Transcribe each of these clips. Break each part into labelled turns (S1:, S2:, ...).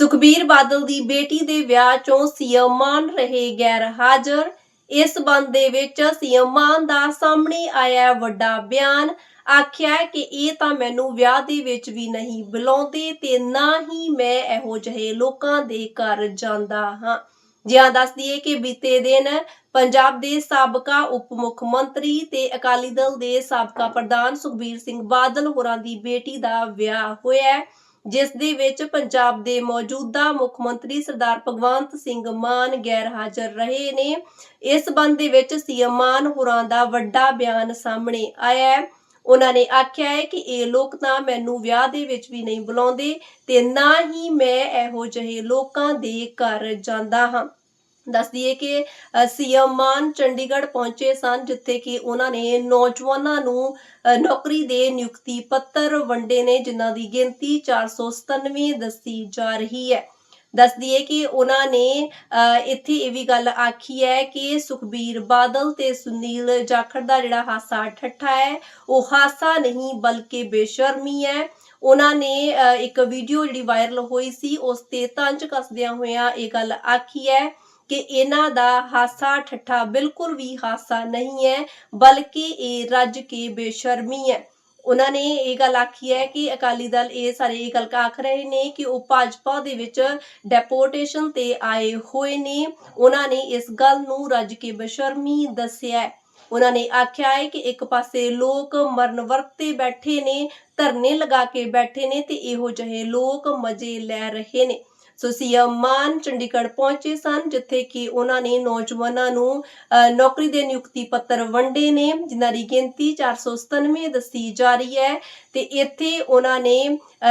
S1: ਸੁਖਬੀਰ ਬਾਦਲ ਦੀ ਬੇਟੀ ਦੇ ਵਿਆਹ 'ਚੋਂ ਸੀਐਮ ਮਾਨ ਰਹੇ ਗੈਰ ਹਾਜ਼ਰ। ਇਸ ਬੰਦ ਦੇ ਵਿੱਚ ਸੀਐਮ ਮਾਨ ਦਾ ਸਾਹਮਣੇ ਆਇਆ ਵੱਡਾ ਬਿਆਨ, ਆਖਿਆ ਕਿ ਇਹ ਤਾਂ ਮੈਨੂੰ ਵਿਆਹ ਦੇ ਵਿੱਚ ਵੀ ਨਹੀਂ ਬੁਲਾਉਂਦੇ ਤੇ ਨਾ ਹੀ ਮੈਂ ਇਹੋ ਜਿਹੇ ਲੋਕਾਂ ਦੇ ਘਰ ਜਾਂਦਾ ਹਾਂ। ਜਿਹਾ ਦੱਸ ਦਈਏ ਕਿ ਬੀਤੇ ਦਿਨ ਪੰਜਾਬ ਦੇ ਸਾਬਕਾ ਉਪ ਮੁੱਖ ਮੰਤਰੀ ਤੇ ਅਕਾਲੀ ਦਲ ਦੇ ਸਾਬਕਾ ਪ੍ਰਧਾਨ ਸੁਖਬੀਰ ਸਿੰਘ ਬਾਦਲ ਹੋਰਾਂ ਦੀ ਬੇਟੀ ਦਾ ਵਿਆਹ ਹੋਇਆ। ਜਿਸ ਦੇ ਵਿੱਚ ਪੰਜਾਬ ਦੇ ਮੌਜੂਦਾ ਮੁੱਖ ਮੰਤਰੀ ਸਰਦਾਰ ਭਗਵੰਤ ਸਿੰਘ ਮਾਨ ਗੈਰ ਹਾਜ਼ਰ ਰਹੇ ਨੇ। ਇਸ ਸੰਬੰਧ ਦੇ ਵਿੱਚ ਸੀਐਮ ਮਾਨ ਹੋਰਾਂ ਦਾ ਵੱਡਾ ਬਿਆਨ ਸਾਹਮਣੇ ਆਇਆ ਹੈ। ਉਹਨਾਂ ਨੇ ਆਖਿਆ ਹੈ ਕਿ ਇਹ ਲੋਕ ਤਾਂ ਮੈਨੂੰ ਵਿਆਹ ਦੇ ਵਿੱਚ ਵੀ ਨਹੀਂ ਬੁਲਾਉਂਦੇ ਤੇ ਨਾ ਹੀ ਮੈਂ ਇਹੋ ਜਿਹੇ ਲੋਕਾਂ ਦੇ ਘਰ ਜਾਂਦਾ ਹਾਂ। ਦੱਸ ਦਈਏ ਕਿ ਸੀਐਮ ਮਾਨ ਚੰਡੀਗੜ੍ਹ ਪਹੁੰਚੇ ਸਨ, ਜਿੱਥੇ ਕਿ ਉਹਨਾਂ ਨੇ ਨੌਜਵਾਨਾਂ ਨੂੰ ਨੌਕਰੀ ਦੇ ਨਿਯੁਕਤੀ ਪੱਤਰ ਵੰਡੇ ਨੇ, ਜਿਨ੍ਹਾਂ ਦੀ ਗਿਣਤੀ 497 ਦੱਸੀ ਜਾ ਰਹੀ ਹੈ। ਦੱਸ ਦਈਏ ਕਿ ਉਹਨਾਂ ਨੇ ਇੱਥੇ ਇਹ ਵੀ ਗੱਲ ਆਖੀ ਹੈ ਕਿ ਸੁਖਬੀਰ ਬਾਦਲ ਤੇ ਸੁਨੀਲ ਜਾਖੜ ਦਾ ਜਿਹੜਾ ਹਾਸਾ ਠੱਠਾ ਹੈ, ਉਹ ਹਾਸਾ ਨਹੀਂ, ਬਲਕਿ ਬੇਸ਼ਰਮੀ ਹੈ। ਉਹਨਾਂ ਨੇ ਇੱਕ ਵੀਡੀਓ ਜਿਹੜੀ ਵਾਇਰਲ ਹੋਈ ਸੀ, ਉਸ ਤੇ ਤੰਜ ਕੱਸਦਿਆਂ ਹੋਇਆਂ ਇਹ ਗੱਲ ਆਖੀ ਹੈ। ਕਿ ਇਹਨਾਂ ਦਾ ਹਾਸਾ ਠੱਠਾ ਬਿਲਕੁਲ ਵੀ ਹਾਸਾ ਨਹੀਂ ਹੈ, ਬਲਕਿ ਇਹ ਰੱਜ ਕੇ ਬੇਸ਼ਰਮੀ ਹੈ। ਉਹਨਾਂ ਨੇ ਇਹ ਗੱਲ ਆਖੀ ਹੈ ਕਿ ਅਕਾਲੀ ਦਲ ਇਹ ਸਾਰੇ ਇਹ ਗੱਲ ਆਖ ਰਹੇ ਨੇ ਕਿ ਉਹ ਭਾਜਪਾ ਦੇ ਵਿੱਚ ਡੈਪੋਟੇਸ਼ਨ ਤੇ ਆਏ ਹੋਏ ਨੇ। ਉਹਨਾਂ ਨੇ ਇਸ ਗੱਲ ਨੂੰ ਰੱਜ ਕੇ ਬੇਸ਼ਰਮੀ ਦੱਸਿਆ ਹੈ। ਉਹਨਾਂ ਨੇ ਆਖਿਆ ਹੈ ਕਿ ਇੱਕ ਪਾਸੇ ਲੋਕ ਮਰਨ ਵਰਤੇ ਬੈਠੇ ਨੇ, ਧਰਨੇ ਲਗਾ ਕੇ ਬੈਠੇ ਨੇ ਤੇ ਇਹੋ ਜਿਹੇ ਲੋਕ ਮਜ਼ੇ ਲੈ ਰਹੇ ਨੇ। ਸੋ ਸੀਐਮ ਮਾਨ ਚੰਡੀਗੜ੍ਹ ਪਹੁੰਚੇ ਸਨ, ਜਿੱਥੇ ਕਿ ਉਹਨਾਂ ਨੇ ਨੌਜਵਾਨਾਂ ਨੂੰ ਨੌਕਰੀ ਦੇ ਨਿਯੁਕਤੀ ਪੱਤਰ ਵੰਡੇ ਨੇ, ਜਿਨ੍ਹਾਂ ਦੀ ਗਿਣਤੀ 497 ਦੱਸੀ ਜਾ ਰਹੀ ਹੈ। ਤੇ ਇੱਥੇ ਉਹਨਾਂ ਨੇ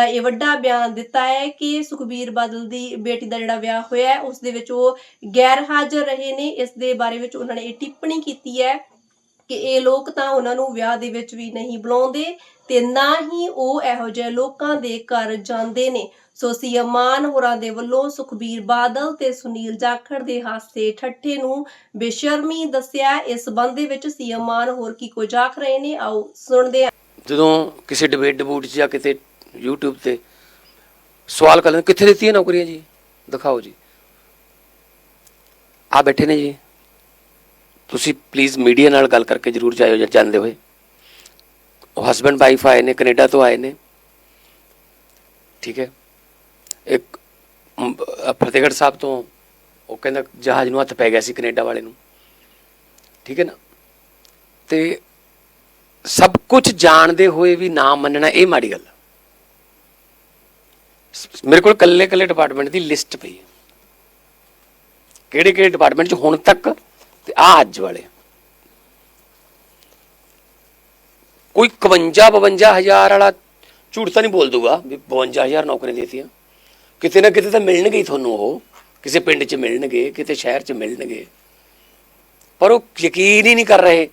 S1: ਇਹ ਵੱਡਾ ਬਿਆਨ ਦਿੱਤਾ ਹੈ ਕਿ ਸੁਖਬੀਰ ਬਾਦਲ ਦੀ ਬੇਟੀ ਦਾ ਜਿਹੜਾ ਵਿਆਹ ਹੋਇਆ ਹੈ, ਉਸ ਦੇ ਵਿੱਚ ਉਹ ਗੈਰ ਹਾਜ਼ਰ ਰਹੇ ਨੇ। ਇਸ ਦੇ ਬਾਰੇ ਵਿੱਚ ਉਹਨਾਂ ਨੇ ਇਹ ਟਿੱਪਣੀ ਕੀਤੀ ਹੈ ਕਿ ਇਹ ਲੋਕ ਤਾਂ ਉਹਨਾਂ ਨੂੰ ਵਿਆਹ ਦੇ ਵਿੱਚ ਵੀ ਨਹੀਂ ਬੁਲਾਉਂਦੇ। ਤੇ ਨਾ ਹੀ ਉਹ ਇਹੋ ਜਿਹੇ ਲੋਕਾਂ ਦੇ ਘਰ ਜਾਂਦੇ ਨੇ। ਸੋ ਸੀਐਮ ਮਾਨ ਹੋਰਾਂ ਦੇ ਵੱਲੋਂ ਸੁਖਬੀਰ ਬਾਦਲ ਤੇ ਸੁਨੀਲ ਜਾਖੜ ਦੇ ਹਾਸੇ ਠੱਠੇ ਨੂੰ ਬੇਸ਼ਰਮੀ ਦੱਸਿਆ। ਇਸ ਸੰਬੰਧ ਦੇ ਵਿੱਚ ਸੀਐਮ ਮਾਨ ਹੋਰ ਕੀ ਕੁਝ ਆਖ ਰਹੇ ਨੇ, ਆਓ ਸੁਣਦੇ ਹਾਂ।
S2: ਜਦੋਂ ਕਿਸੇ ਡਿਬੇਟ ਡਬੂਟ 'ਚ ਜਾਂ ਕਿਤੇ YouTube ਤੇ ਸਵਾਲ ਕਰਦੇ ਕਿੱਥੇ ਦਿੱਤੀਆਂ ਨੌਕਰੀਆਂ ਜੀ? ਦਿਖਾਓ ਜੀ। ਆ ਬੈਠੇ ਨੇ ਜੀ। ਤੁਸੀਂ ਪਲੀਜ਼ ਮੀਡੀਆ ਨਾਲ ਗੱਲ ਕਰਕੇ ਜਰੂਰ ਜਾਇਓ ਜਾਂ ਜਾਂਦੇ ਹੋਏ। ਹਸਬੰਡ ਵਾਈਫ ਆਏ ਨੇ, ਕੈਨੇਡਾ ਤੋਂ ਆਏ ਨੇ। ਠੀਕ ਹੈ। ਇੱਕ ਫਤਿਹਗੜ੍ਹ ਸਾਹਿਬ ਤੋਂ ਉਹ ਕਹਿੰਦਾ ਜਹਾਜ਼ ਨੂੰ ਹੱਥ ਪੈ ਗਿਆ ਸੀ ਕੈਨੇਡਾ ਵਾਲੇ ਨੂੰ। ਠੀਕ ਹੈ ਨਾ। ਤੇ ਸਭ ਕੁਝ ਜਾਣਦੇ ਹੋਏ ਵੀ ਨਾ ਮੰਨਣਾ, ਇਹ ਮਾੜੀ ਗੱਲ ਮੇਰੇ ਕੋਲ ਕੱਲੇ ਕੱਲੇ ਡਿਪਾਰਟਮੈਂਟ ਦੀ ਲਿਸਟ ਪਈ ਕਿਹੜੇ ਕਿਹੜੇ ਡਿਪਾਰਟਮੈਂਟ ਚ ਹੁਣ ਤੱਕ ਤੇ ਆ ਅੱਜ ਵਾਲੇ ਕੋਈ 51 52 ਹਜ਼ਾਰ ਵਾਲਾ ਝੂਠ ਤਾਂ ਨਹੀਂ ਬੋਲ ਦੂਗਾ ਵੀ 52 ਹਜ਼ਾਰ ਨੌਕਰੀਆਂ ਦੇਤੀਆਂ। ਕਿਤੇ ਨਾ ਕਿਤੇ ਤਾਂ ਮਿਲਣਗੇ ਹੀ ਤੁਹਾਨੂੰ ਉਹ। ਕਿਸੇ ਪਿੰਡ 'ਚ ਮਿਲਣਗੇ, ਕਿਤੇ ਸ਼ਹਿਰ 'ਚ ਮਿਲਣਗੇ। ਪਰ ਉਹ ਯਕੀਨ ਹੀ ਨਹੀਂ ਕਰ ਰਹੇ।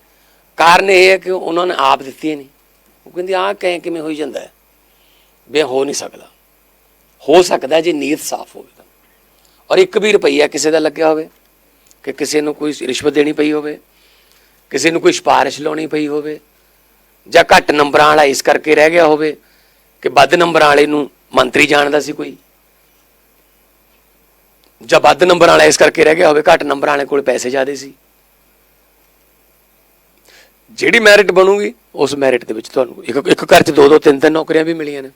S2: ਕਾਰਨ ਇਹ ਹੈ ਕਿ ਉਹਨਾਂ ਨੇ ਆਪ ਦਿੱਤੀ ਨਹੀਂ। ਉਹ ਕਹਿੰਦੇ, ਆਹ ਕਹਿ ਕਿਵੇਂ ਹੋਈ ਜਾਂਦਾ ਹੈ? ਬੇ ਹੋ ਨਹੀਂ ਸਕਦਾ। ਹੋ ਸਕਦਾ ਜੇ ਨੀਅਤ ਸਾਫ਼ ਹੋਵੇ ਤਾਂ। ਔਰ ਇੱਕ ਵੀ ਰੁਪਈਆ ਕਿਸੇ ਦਾ ਲੱਗਿਆ ਹੋਵੇ, ਕਿ ਕਿਸੇ ਨੂੰ ਕੋਈ ਰਿਸ਼ਵਤ ਦੇਣੀ ਪਈ ਹੋਵੇ, ਕਿਸੇ ਨੂੰ ਕੋਈ ਸਿਫਾਰਿਸ਼ ਲਾਉਣੀ ਪਈ ਹੋਵੇ ਜਾਂ ਘੱਟ ਨੰਬਰਾਂ ਵਾਲਾ ਇਸ ਕਰਕੇ ਰਹਿ ਗਿਆ ਹੋਵੇ ਕਿ ਵੱਧ ਨੰਬਰਾਂ ਵਾਲੇ ਨੂੰ ਮੰਤਰੀ ਜਾਣਦਾ ਸੀ ਕੋਈ? ਜਾਂ ਵੱਧ ਨੰਬਰ ਵਾਲਾ ਇਸ ਕਰਕੇ ਰਹਿ ਗਿਆ ਹੋਵੇ, ਘੱਟ ਨੰਬਰ ਵਾਲੇ ਕੋਲ ਪੈਸੇ ਜ਼ਿਆਦੇ ਸੀ? ਜਿਹੜੀ ਮੈਰਿਟ ਬਣੂਗੀ, ਉਸ ਮੈਰਿਟ ਦੇ ਵਿੱਚ ਤੁਹਾਨੂੰ ਇੱਕ ਇੱਕ ਘਰ 'ਚ ਦੋ ਦੋ ਤਿੰਨ ਤਿੰਨ ਨੌਕਰੀਆਂ ਵੀ ਮਿਲੀਆਂ ਨੇ।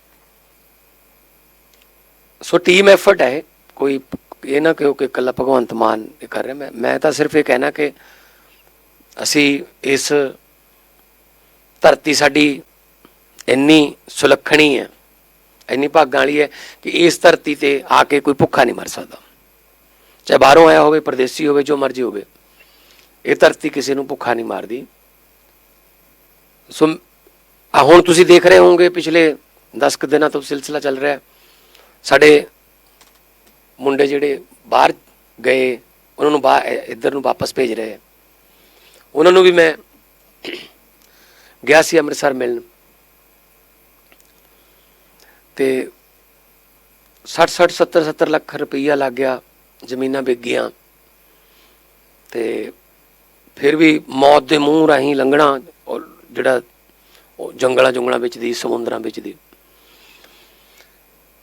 S2: ਸੋ ਟੀਮ ਐਫਰਟ ਹੈ ਕੋਈ ਇਹ ਨਾ ਕਿਉਂ ਕਿ ਇਕੱਲਾ ਭਗਵੰਤ ਮਾਨ ਇਹ ਕਰ ਰਿਹਾ। ਮੈਂ ਮੈਂ ਤਾਂ ਸਿਰਫ ਇਹ ਕਹਿਣਾ ਕਿ ਅਸੀਂ ਇਸ ਧਰਤੀ ਸਾਡੀ ਇੰਨੀ ਸੁਲੱਖਣੀ ਹੈ, ਇੰਨੀ ਭਾਗਾਂ ਵਾਲੀ ਹੈ ਕਿ ਇਸ ਧਰਤੀ ਤੇ ਆ ਕੇ ਕੋਈ ਭੁੱਖਾ ਨਹੀਂ ਮਰ ਸਕਦਾ। ਚਾਹੇ ਬਾਹਰੋਂ ਆਇਆ ਹੋਵੇ, ਪਰਦੇਸੀ ਹੋਵੇ, ਜੋ ਮਰਜ਼ੀ ਹੋਵੇ, ਇਹ ਧਰਤੀ ਕਿਸੇ ਨੂੰ ਭੁੱਖਾ ਨਹੀਂ ਮਾਰਦੀ। ਸੋ ਹੁਣ ਤੁਸੀਂ ਦੇਖ ਰਹੇ ਹੋਵੋਗੇ, ਪਿਛਲੇ 10 ਕੁ ਦਿਨਾਂ ਤੋਂ ਸਿਲਸਿਲਾ ਚੱਲ ਰਿਹਾ ਸਾਡੇ ਮੁੰਡੇ ਜਿਹੜੇ ਬਾਹਰ ਗਏ, ਉਹਨਾਂ ਨੂੰ ਬਾਹਰ ਇੱਧਰ ਨੂੰ ਵਾਪਸ ਭੇਜ ਰਹੇ ਉਹਨਾਂ ਨੂੰ ਵੀ ਮੈਂ ਗਿਆ ਸੀ ਅੰਮ੍ਰਿਤਸਰ ਮਿਲਣ। ਤੇ 60 60 70 70 ਲੱਖ ਰੁਪਈਆ ਲੱਗ ਗਿਆ, ਜ਼ਮੀਨਾਂ ਵਿਕ ਗਈਆਂ। ਤੇ ਫਿਰ ਵੀ ਮੌਤ ਦੇ ਮੂੰਹ ਰਾਹੀਂ ਲੰਘਣਾ ਔਰ ਜਿਹੜਾ ਉਹ ਜੰਗਲਾਂ ਜੰਗਲਾਂ ਵਿੱਚ ਦੀ, ਸਮੁੰਦਰਾਂ ਵਿੱਚ ਦੀ।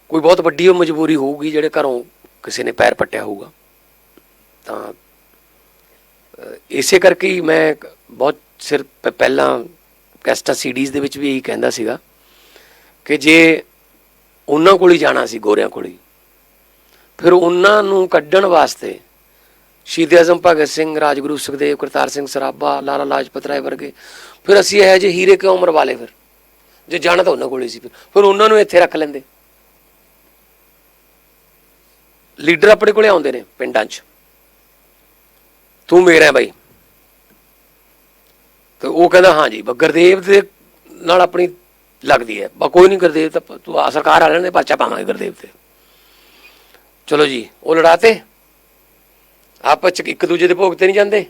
S2: ਕੋਈ ਬਹੁਤ ਵੱਡੀ ਉਹ ਮਜਬੂਰੀ ਹੋਊਗੀ ਜਿਹੜੇ ਘਰੋਂ ਕਿਸੇ ਨੇ ਪੈਰ ਪੱਟਿਆ ਹੋਊਗਾ। ਤਾਂ ਇਸੇ ਕਰਕੇ ਹੀ ਮੈਂ ਬਹੁਤ ਸਿਰ ਪਹਿਲਾਂ ਕੈਸਟਾ ਸੀਡੀਜ਼ ਦੇ ਵਿੱਚ ਵੀ ਇਹੀ ਕਹਿੰਦਾ ਸੀਗਾ ਕਿ ਜੇ ਉਹਨਾਂ ਕੋਲ ਹੀ ਜਾਣਾ ਸੀ, ਗੋਰਿਆਂ ਕੋਲ ਹੀ, ਫਿਰ ਉਹਨਾਂ ਨੂੰ ਕੱਢਣ ਵਾਸਤੇ ਸ਼ਹੀਦ ਆਜ਼ਮ ਭਗਤ ਸਿੰਘ, ਰਾਜਗੁਰੂ ਸੁਖਦੇਵ, ਕਰਤਾਰ ਸਿੰਘ ਸਰਾਭਾ, ਲਾਲਾ ਲਾਜਪਤ ਰਾਏ ਵਰਗੇ, ਫਿਰ ਅਸੀਂ ਇਹੋ ਜਿਹੇ ਹੀਰੇ ਕਿਉਂ ਮਰਵਾਲੇ ਫਿਰ? ਜੇ ਜਾਣਾ ਤਾਂ ਉਹਨਾਂ ਕੋਲ ਹੀ ਸੀ ਫਿਰ। ਫਿਰ ਉਹਨਾਂ ਨੂੰ ਇੱਥੇ ਰੱਖ ਲੈਂਦੇ। ਲੀਡਰ ਆਪਣੇ ਕੋਲੇ ਆਉਂਦੇ ਨੇ ਪਿੰਡਾਂ 'ਚ। ਤੂੰ ਮੇਰਾ ਬਾਈ। ਤੇ ਉਹ ਕਹਿੰਦਾ ਹਾਂਜੀ ਗੁਰਦੇਵ ਦੇ ਨਾਲ ਆਪਣੀ ਲੱਗਦੀ ਹੈ। ਬਾ ਕੋਈ ਨਹੀਂ ਗੁਰਦੇਵ ਤਾਂ ਤੂੰ ਆ, ਸਰਕਾਰ ਵਾਲਿਆਂ ਨੇ ਪਰਚਾ ਪਾਵਾਂਗੇ ਗੁਰਦੇਵ ਤੇ। ਚਲੋ ਜੀ, ਉਹ ਲੜਾਤੇ। ਆਪਸ ਚ ਇੱਕ ਦੂਜੇ ਦੇ ਭੋਗ ਤੇ ਨਹੀਂ ਜਾਂਦੇ।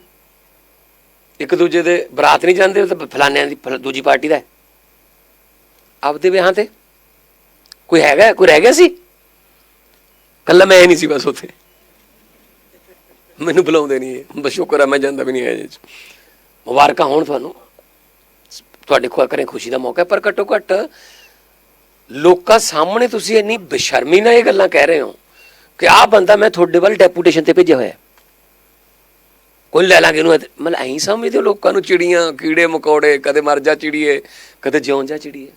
S2: ਇੱਕ ਦੂਜੇ ਦੇ ਬਰਾਤ ਨਹੀਂ ਜਾਂਦੇ, ਉਹ ਤਾਂ ਫਲਾਨਿਆਂ ਦੀ, ਫਲ- ਦੂਜੀ ਪਾਰਟੀ ਦਾ ਆਪਦੇ ਵਿਆਹਾਂ ਤੇ? ਕੋਈ ਹੈਗਾ, ਕੋਈ ਰਹਿ ਗਿਆ ਸੀ? ਕੱਲਾ ਮੈਂ ਨਹੀਂ ਸੀ ਬਸ ਉੱਥੇ। ਮੈਨੂੰ ਬੁਲਾਉਂਦੇ ਨਹੀਂ ਬਸ ਸ਼ੁਕਰ ਹੈ ਮੈਂ ਜਾਂਦਾ ਵੀ ਨਹੀਂ ਹੈ ਜੀ ਮੁਬਾਰਕਾਂ ਹੋਣ ਤੁਹਾਨੂੰ। ਤੁਹਾਡੇ ਕੋਲ ਕਰੇ ਖੁਸ਼ੀ ਦਾ ਮੌਕਾ ਪਰ ਘੱਟੋ ਘੱਟ ਲੋਕਾਂ ਸਾਹਮਣੇ ਤੁਸੀਂ ਇੰਨੀ ਬੇਸ਼ਰਮੀ ਨਾਲ ਇਹ ਗੱਲਾਂ ਕਹਿ ਰਹੇ ਹੋ ਕਿ ਆਹ ਬੰਦਾ ਮੈਂ ਤੁਹਾਡੇ ਵੱਲ ਡੈਪੂਟੇਸ਼ਨ ਤੇ ਭੇਜਿਆ ਹੋਇਆ ਕੋਈ ਲੈ ਲਾਂਗੇ ਇਹਨੂੰ ਮਤਲਬ ਐਂ ਸਮਝਦੇ ਹੋ ਲੋਕਾਂ ਨੂੰ ਚਿੜੀਆਂ, ਕੀੜੇ ਮਕੌੜੇ, ਕਦੇ ਮਰ ਜਾ ਚਿੜੀਏ, ਕਦੇ ਜਿਉਂ ਜਾ ਚਿੜੀਏ।